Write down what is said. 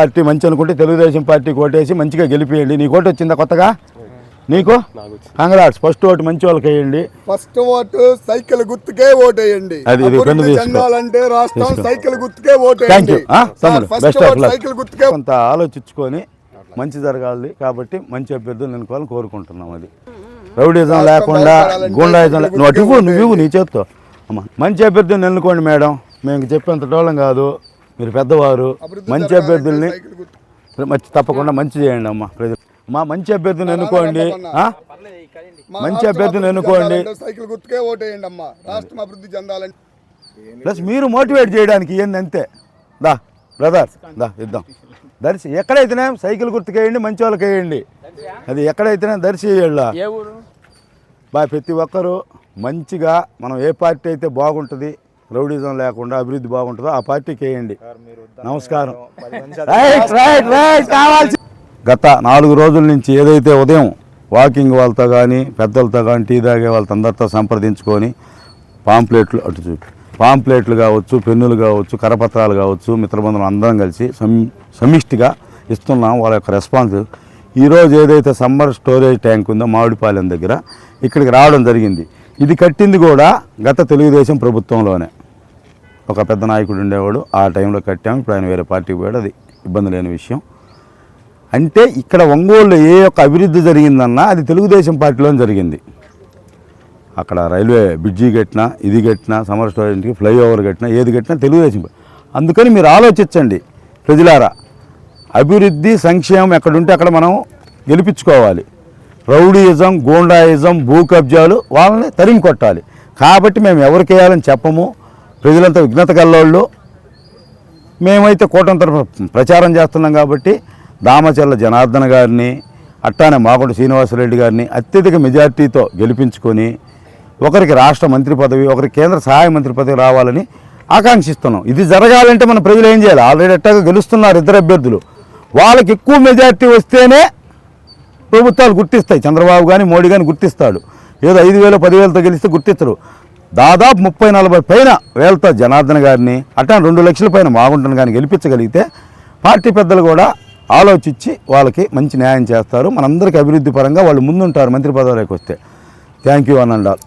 Party మంచి అనుకుంటే Telugu Desam party ఓటేసి మంచిగా గెలిపియండి. నీ ఓటు వచ్చిందా కొత్తగా? నీకు? కంగ్రాట్స్. ఫస్ట్ ఓటు మంచి వాళ్ళకి వేయండి. ఫస్ట్ ఓటు సైకిల్ గుర్తుకే ఓటేయండి. అది ఇది. చెందాలంటే రాష్ట్రం. సైకిల్ గుర్తుకే ఓటేయండి. బెస్ట్ ఆఫ్ సైకిల్ గుర్తుకే కొంత ఆలోచించుకొని మంచి జరగాలి కాబట్టి మంచి అభ్యర్థులు ఎన్నుకోవాలని కోరుకుంటున్నాం అది. రౌడీజం లేకుండా గుండాయిజం నువ్వు అటు ఇవ్వు, నువ్వు ఇవ్వు, నీ చేత్తో. అమ్మ మంచి అభ్యర్థులను ఎన్నుకోండి మేడం. మేము చెప్పేంత టోళం కాదు. మీరు పెద్దవారు మంచి అభ్యర్థుల్ని తప్పకుండా మంచి చేయండి అమ్మ. ప్రజలు మా మంచి అభ్యర్థులను ఎన్నుకోండి. మంచి అభ్యర్థులను అభివృద్ధి ఎన్నుకోండి. సైకిల్ గుర్తుకే ఓటేయండి అమ్మా. రాష్ట్రం అభివృద్ధి చెందాలంటే ప్లస్ మీరు మోటివేట్ చేయడానికి ఏంది అంతే? దా బ్రదర్ దా ఇద్దాం. దర్శి ఎక్కడైతేనే సైకిల్ గుర్తుకేయండి మంచి వాళ్ళకి వేయండి. అది ఎక్కడైతేనే దర్శి ఊరు? బా ప్రతి ఒక్కరూ మంచిగా మనం ఏ పార్టీ అయితే బాగుంటుంది రౌడీజం లేకుండా అభివృద్ధి బాగుంటుందో ఆ పార్టీకి వేయండి. నమస్కారం. రైట్ రైట్ రైట్ కావాల్సి గత నాలుగు రోజుల నుంచి ఏదైతే ఉదయం వాకింగ్ వాళ్ళతో కానీ పెద్దలతో కానీ టీ తాగే వాళ్ళతో అందరితో సంప్రదించుకొని పాంప్లెట్లు అటు చూపి పాంప్లెట్లు కావచ్చు పెన్నులు కావచ్చు కరపత్రాలు కావచ్చు మిత్రబంధువులు అందరం కలిసి సమ్ సమిష్టిగా ఇస్తున్నాం వాళ్ళ యొక్క రెస్పాన్స్. ఈరోజు ఏదైతే సమ్మర్ స్టోరేజ్ ట్యాంక్ ఉందో మామిడిపాలెం దగ్గర ఇక్కడికి రావడం జరిగింది. ఇది కట్టింది కూడా గత తెలుగుదేశం ప్రభుత్వంలోనే. ఒక పెద్ద నాయకుడు ఉండేవాడు. ఆ టైంలో కట్టాము ఇప్పుడు ఆయన వేరే పార్టీకి పోయాడు. అది ఇబ్బంది లేని విషయం. అంటే ఇక్కడ ఒంగోలులో ఏ యొక్క అభివృద్ధి జరిగిందన్నా అది తెలుగుదేశం పార్టీలో జరిగింది. అక్కడ రైల్వే బ్రిడ్జి కట్టినా ఇది కట్టినా సమర్ స్టోరెంట్కి ఫ్లైఓవర్ కట్టినా ఏది కట్టినా తెలుగుదేశం అందుకని మీరు ఆలోచించండి ప్రజలారా. అభివృద్ధి సంక్షేమం ఎక్కడుంటే అక్కడ మనం గెలిపించుకోవాలి. రౌడీయిజం గోండాయిజం భూ కబ్జాలు వాళ్ళని తరిమి కొట్టాలి కాబట్టి మేము ఎవరికి వేయాలని చెప్పము. ప్రజలంతా విఘ్నత కల్లోళ్ళు మేమైతే కూటమి తరఫున ప్రచారం చేస్తున్నాం కాబట్టి దామచర్ల జనార్దన్ గారిని అట్టానే మాగుంట శ్రీనివాసరెడ్డి గారిని అత్యధిక మెజార్టీతో గెలిపించుకొని ఒకరికి రాష్ట్ర మంత్రి పదవి ఒకరికి కేంద్ర సహాయ మంత్రి పదవి రావాలని ఆకాంక్షిస్తున్నాం. ఇది జరగాలంటే మన ప్రజలు ఏం చేయాలి? ఆల్రెడీ ఎట్టాగా గెలుస్తున్నారు ఇద్దరు అభ్యర్థులు. వాళ్ళకి ఎక్కువ మెజార్టీ వస్తేనే ప్రభుత్వాలు గుర్తిస్తాయి. చంద్రబాబు కానీ మోడీ కానీ గుర్తిస్తాడు. ఏదో ఐదు వేలు పదివేలతో గెలిస్తే గుర్తిస్తారు. దాదాపు ముప్పై నలభై పైన వేలతో జనార్దన్ గారిని అట్లా రెండు లక్షల పైన మాగుంటను కానీ గెలిపించగలిగితే పార్టీ పెద్దలు కూడా ఆలోచించి వాళ్ళకి మంచి న్యాయం చేస్తారు. మనందరికీ అభివృద్ధి పరంగా వాళ్ళు ముందుంటారు మంత్రి పదవిలోకి వస్తే. Thank you అనండాల్